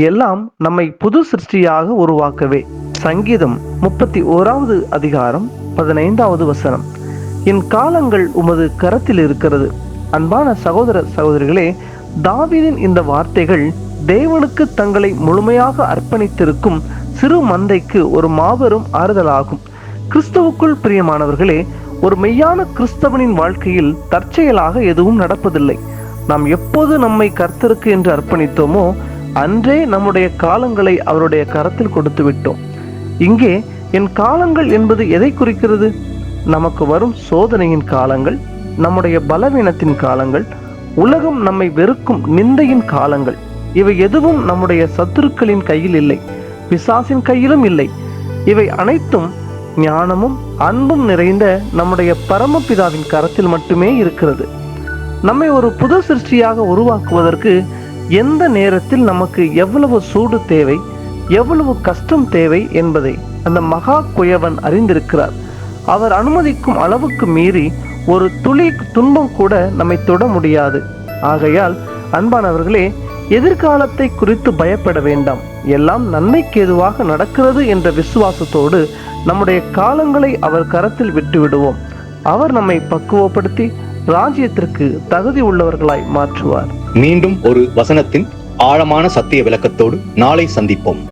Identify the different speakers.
Speaker 1: எல்லாம் நம்மை புது சிருஷ்டியாக உருவாக்கவே. சங்கீதம் முப்பத்தி ஓராவது அதிகாரம் பதினைந்தாவது வசனம். என் காலங்கள் உமது கரத்தில் இருக்கிறது. அன்பான சகோதர சகோதரிகளே தாவீதின் இந்த வார்த்தைகள் தேவனுக்கு தங்களை முழுமையாக அர்ப்பணித்திருக்கும் சிறு மந்தைக்கு ஒரு மாபெரும் ஆறுதலாகும். கிறிஸ்துவுக்குள் பிரியமானவர்களே ஒரு மெய்யான கிறிஸ்தவனின் வாழ்க்கையில் தற்செயலாக எதுவும் நடப்பதில்லை. நாம் எப்போது நம்மை கர்த்தருக்கு என்று அர்ப்பணித்தோமோ அன்றே நம்முடைய காலங்களை அவருடைய கரத்தில் கொடுத்து விட்டோம். இங்கே என் காலங்கள் என்பது எதை குறிக்கிறது? நமக்கு வரும் சோதனையின் காலங்கள் நம்முடைய பலவீனத்தின் காலங்கள் உலகம் நம்மை வெறுக்கும் நிந்தையின் காலங்கள். இவை எதுவும் நம்முடைய சத்துருக்களின் கையில் இல்லை பிசாசின் கையிலும் இல்லை. இவை அனைத்தும் ஞானமும் அன்பும் நிறைந்த நம்முடைய பரமபிதாவின் கரத்தில் மட்டுமே இருக்கிறது. நம்மை ஒரு புது சிருஷ்டியாக உருவாக்குவதற்கு எந்த நேரத்தில் நமக்கு எவ்வளவு சூடு தேவை எவ்வளவு கஷ்டம் தேவை என்பதை அந்த மகா குயவன் அறிந்திருக்கிறார். அவர் அனுமதிக்கும் அளவுக்கு மீறி ஒரு துளி துன்பம் கூட நம்மை தொட முடியாது. ஆகையால் அன்பானவர்களே எதிர்காலத்தை குறித்து பயப்பட வேண்டாம். எல்லாம் நன்மைக்கு எதுவாக நடக்கிறது என்ற விசுவாசத்தோடு நம்முடைய காலங்களை அவர் கரத்தில் விட்டுவிடுவோம். அவர் நம்மை பக்குவப்படுத்தி ராஜ்யத்திற்கு தகுதி உள்ளவர்களாய் மாற்றுவார்.
Speaker 2: மீண்டும் ஒரு வசனத்தின் ஆழமான சத்திய விளக்கத்தோடு நாளை சந்திப்போம்.